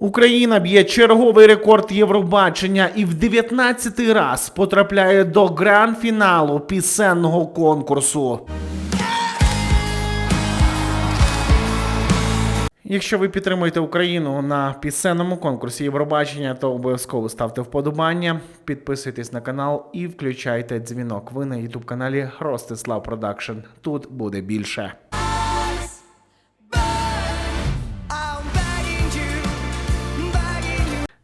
Україна б'є черговий рекорд Євробачення і в 19-й раз потрапляє до гранд-фіналу пісенного конкурсу. Якщо ви підтримуєте Україну на пісенному конкурсі Євробачення, то обов'язково ставте вподобання, підписуйтесь на канал і включайте дзвінок. Ви на ютуб каналі Ростислав Продакшн. Тут буде більше.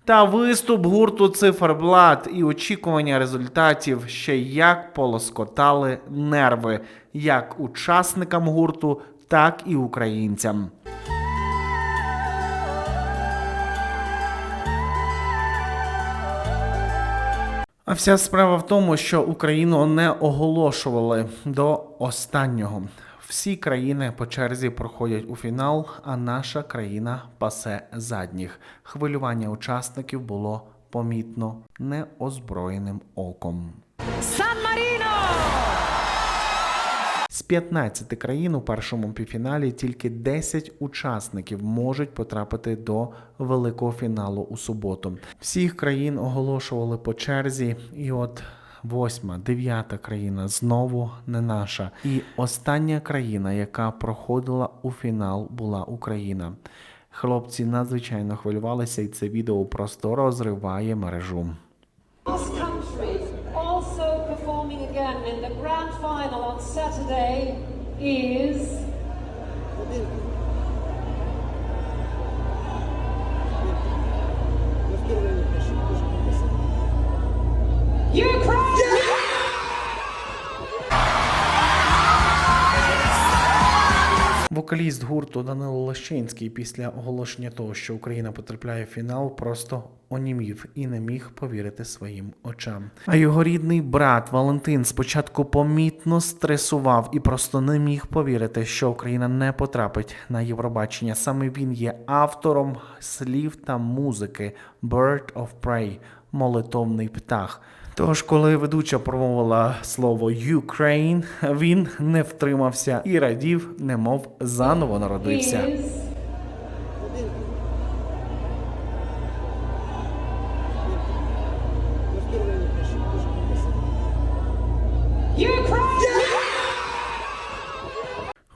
Та виступ гурту Циферблат і очікування результатів ще як полоскотали нерви як учасникам гурту, так і українцям. А вся справа в тому, що Україну не оголошували до останнього. Всі країни по черзі проходять у фінал, а наша країна пасе задніх. Хвилювання учасників було помітно неозброєним оком. Сан Marino! З 15 країн у першому півфіналі тільки 10 учасників можуть потрапити до великого фіналу у суботу. Всіх країн оголошували по черзі, і от восьма, дев'ята країна знову не наша. І остання країна, яка проходила у фінал, була Україна. Хлопці надзвичайно хвилювалися, і це відео просто розриває мережу. Saturday is Ukraine! Вокаліст гурту Данило Лощинський після оголошення того, що Україна потрапляє в фінал, просто онімів і не міг повірити своїм очам. А його рідний брат Валентин спочатку помітно стресував і просто не міг повірити, що Україна не потрапить на Євробачення. Саме він є автором слів та музики Bird of Prey – молитовний птах. Тож, коли ведуча промовила слово Ukraine, він не втримався і радів, немов заново народився.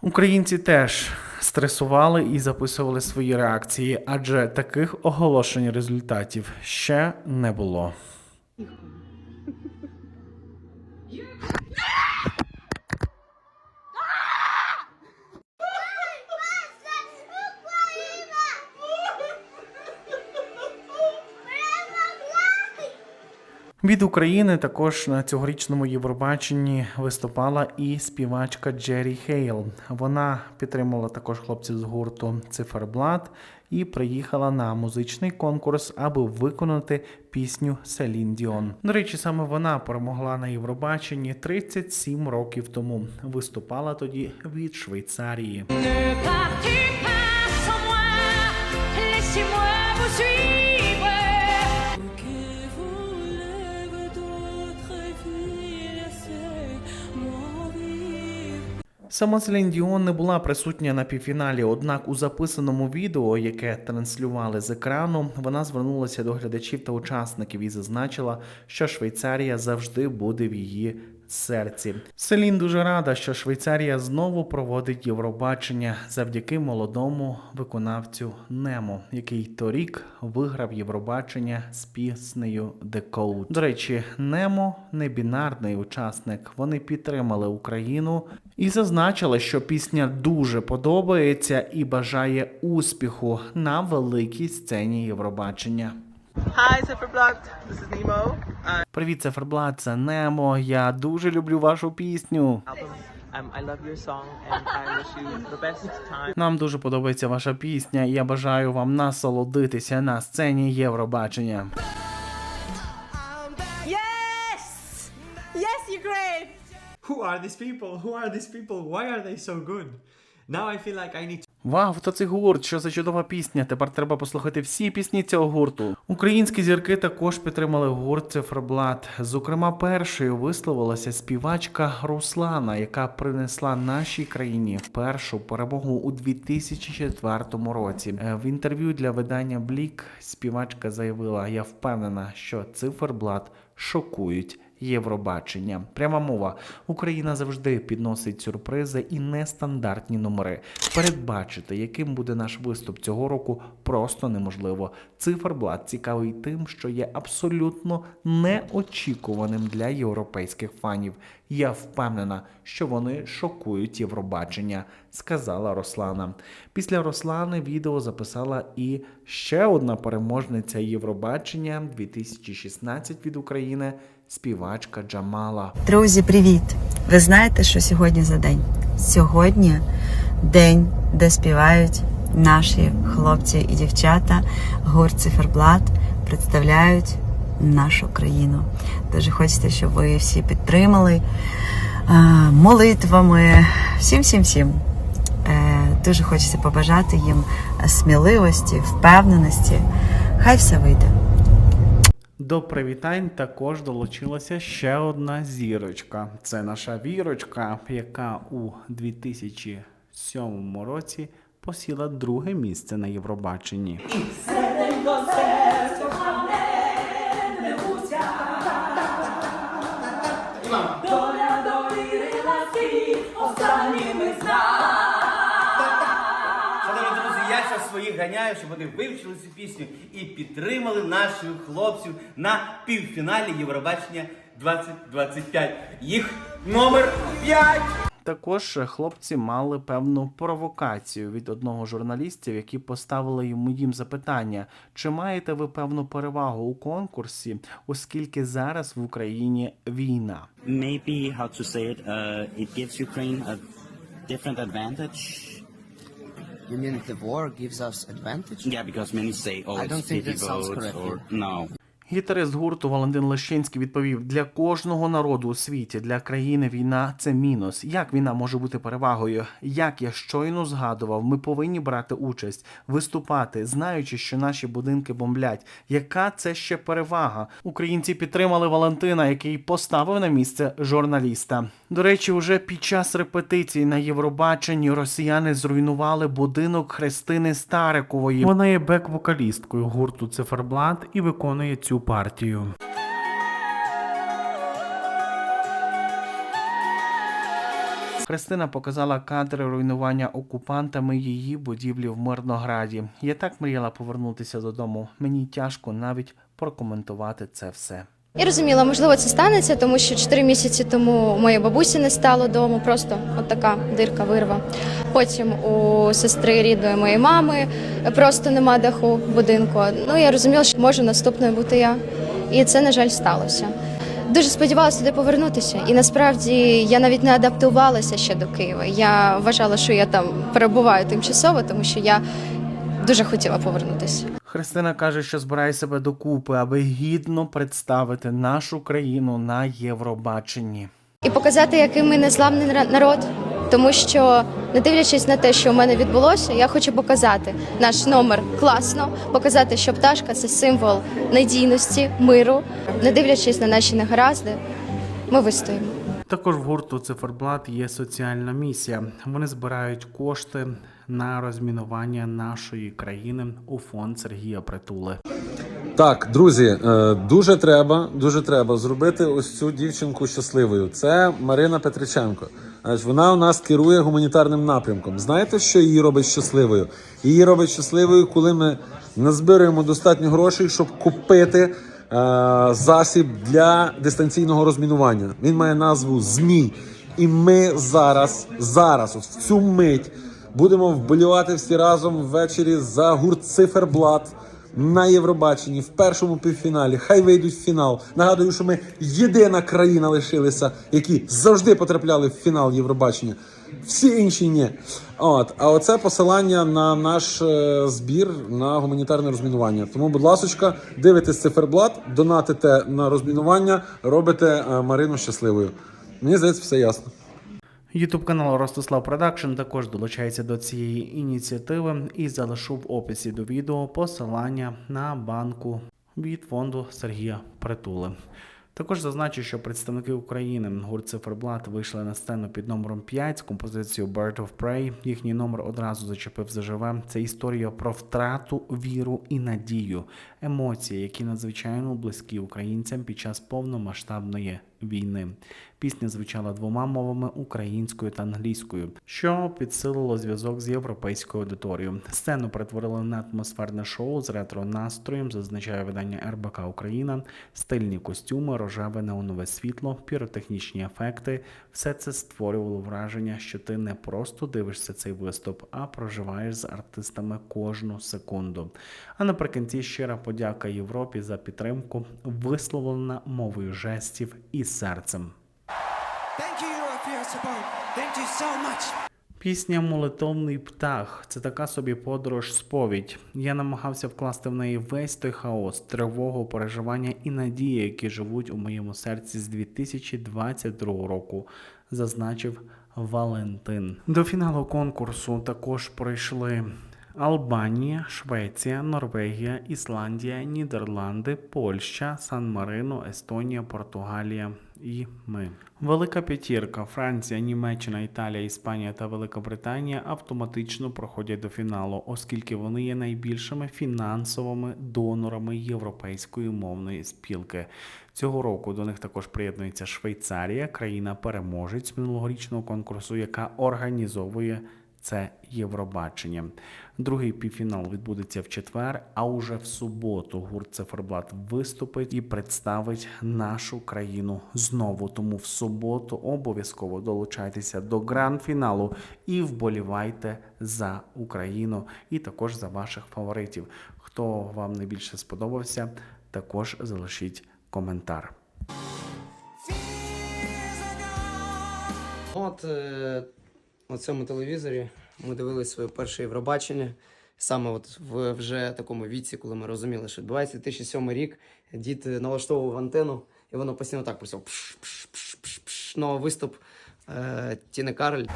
Українці теж стресували і записували свої реакції, адже таких оголошень результатів ще не було. Від України також на цьогорічному Євробаченні виступала і співачка Джері Хейл. Вона підтримала також хлопців з гурту Циферблат і приїхала на музичний конкурс, аби виконати пісню Селін Діон. До речі, саме вона перемогла на Євробаченні 37 років тому. Виступала тоді від Швейцарії. Сама Селін Діон не була присутня на півфіналі, однак у записаному відео, яке транслювали з екрану, вона звернулася до глядачів та учасників і зазначила, що Швейцарія завжди буде в її серці. Селін дуже рада, що Швейцарія знову проводить Євробачення завдяки молодому виконавцю Немо, який торік виграв Євробачення з піснею The Code. До речі, Немо не бінарний учасник. Вони підтримали Україну і зазначили, що пісня дуже подобається і бажає успіху на великій сцені Євробачення. Hi, Zifferblock. This is Nemo. Uh, Привіт, Циферблат, це Немо. Я дуже люблю вашу пісню. album. Um, I love your song, and I wish you the best time. Нам дуже подобається ваша пісня, і я бажаю вам насолодитися на сцені Євробачення. Yes! Yes, Ukraine! Who are these people? Who are these people? Why are they so good? Now I feel like I need to Вау, то цей гурт, що за чудова пісня. Тепер треба послухати всі пісні цього гурту. Українські зірки також підтримали гурт Циферблат. Зокрема, першою висловилася співачка Руслана, яка принесла нашій країні першу перемогу у 2004 році. Е, В інтерв'ю для видання Блік співачка заявила: Я впевнена, що циферблат шокують. Євробачення. Пряма мова. Україна завжди підносить сюрпризи і нестандартні номери. Передбачити, яким буде наш виступ цього року, просто неможливо. Циферблат цікавий тим, що є абсолютно неочікуваним для європейських фанів. Я впевнена, що вони шокують Євробачення, сказала Руслана. Після Руслани відео записала і ще одна переможниця Євробачення 2016 від України співачка Джамала. Друзі, привіт! Ви знаєте, що сьогодні за день? Сьогодні день, де співають наші хлопці і дівчата. Гурт Циферблат представляють нашу країну. Дуже хочеться, щоб ви всі підтримали а, молитвами. Всім, всім, всім. Е, Дуже хочеться побажати їм сміливості, впевненості. Хай все вийде. До привітань також долучилася ще одна зірочка. Це наша вірочка, яка у 2007 році посіла друге місце на Євробаченні. Я зараз своїх ганяю, щоб вони вивчили цю пісню і підтримали наших хлопців на півфіналі Євробачення 2025. Їх номер 5! Також хлопці мали певну провокацію від одного з журналістів, які поставили йому їм запитання: чи маєте ви певну перевагу у конкурсі, оскільки зараз в Україні війна? maybe how to say it uh, it gives ukraine a different advantage You mean the war gives us advantage? yeah because many say oh I it's don't think that sounds correct. or no Гітарист гурту Валентин Лещинський відповів: для кожного народу у світі, для країни війна це мінус. Як війна може бути перевагою? Як я щойно згадував, ми повинні брати участь, виступати, знаючи, що наші будинки бомблять. Яка це ще перевага? Українці підтримали Валентина, який поставив на місце журналіста. До речі, уже під час репетицій на Євробаченні росіяни зруйнували будинок Христини Старикової. Вона є бек-вокалісткою гурту Циферблат і виконує цю партію. Христина показала кадри руйнування окупантами її будівлі в Мирнограді. Я так мріяла повернутися додому. Мені тяжко навіть прокоментувати це все. Я розуміла, можливо, це станеться, тому що 4 місяці тому моєї бабусі не стало дому, просто от така дирка вирва. Потім у сестри рідної моєї мами просто нема даху будинку. Ну я розуміла, що можу наступною бути я. І це, на жаль, сталося. Дуже сподівалася туди повернутися, і насправді я навіть не адаптувалася ще до Києва. Я вважала, що я там перебуваю тимчасово, тому що я дуже хотіла повернутися. Христина каже, що збирає себе докупи, аби гідно представити нашу країну на Євробаченні. і показати, який ми незламний народ. Тому що, не дивлячись на те, що в мене відбулося, я хочу показати наш номер класно, показати, що пташка це символ надійності, миру. Не дивлячись на наші негаразди, ми вистоїмо. Також в гурту Циферблат є соціальна місія. Вони збирають кошти на розмінування нашої країни у фонд Сергія Притули. Так, друзі, е, дуже треба, дуже треба зробити ось цю дівчинку щасливою. Це Марина Петриченко. Вона у нас керує гуманітарним напрямком. Знаєте, що її робить щасливою? Її робить щасливою, коли ми назбираємо достатньо грошей, щоб купити е, засіб для дистанційного розмінування. Він має назву ЗМІ. І ми зараз, зараз, от в цю мить, будемо вболівати всі разом ввечері за гурт Циферблат на Євробаченні в першому півфіналі. Хай вийдуть в фінал. Нагадую, що ми єдина країна лишилися, які завжди потрапляли в фінал Євробачення. Всі інші ні. От, а оце посилання на наш е, збір на гуманітарне розмінування. Тому, будь ласочка, дивитесь циферблат, донатите на розмінування, робите е, Марину щасливою. Мені здається, все ясно. Ютуб канал Ростислав Продакшн також долучається до цієї ініціативи і залишу в описі до відео посилання на банку від фонду Сергія Притули. Також зазначу, що представники України гурт Циферблат вийшли на сцену під номером 5 з композицією Bird of Prey. Їхній номер одразу зачепив заживе. Це історія про втрату, віру і надію, емоції, які надзвичайно близькі українцям під час повномасштабної війни. Пісня звучала двома мовами українською та англійською, що підсилило зв'язок з європейською аудиторією. Сцену перетворили на атмосферне шоу з ретро настроєм, зазначає видання РБК Україна, стильні костюми, рожеве неонове світло, піротехнічні ефекти. Все це створювало враження, що ти не просто дивишся цей виступ, а проживаєш з артистами кожну секунду. А наприкінці щира подяка Європі за підтримку, висловлена мовою жестів і серцем. Пісня Молитовний птах це така собі подорож сповідь. Я намагався вкласти в неї весь той хаос, тривогу, переживання і надії, які живуть у моєму серці з 2022 року, зазначив Валентин. До фіналу конкурсу також пройшли. Албанія, Швеція, Норвегія, Ісландія, Нідерланди, Польща, Сан-Марино, Естонія, Португалія і ми. Велика п'ятірка Франція, Німеччина, Італія, Іспанія та Велика Британія автоматично проходять до фіналу, оскільки вони є найбільшими фінансовими донорами європейської мовної спілки. Цього року до них також приєднується Швейцарія, країна-переможець минулорічного конкурсу, яка організовує це Євробачення. Другий півфінал відбудеться в четвер, а уже в суботу гурт Циферблат виступить і представить нашу країну знову. Тому в суботу обов'язково долучайтеся до гранд-фіналу і вболівайте за Україну і також за ваших фаворитів. Хто вам найбільше сподобався, також залишіть коментар. От е, на цьому телевізорі ми дивилися своє перше Євробачення. Саме от в вже такому віці, коли ми розуміли, що відбувається 2007 рік, дід налаштовував антенну, і воно постійно так просив пш, пш, пш, пш, пш. Ну, виступ е, Тіни Кароль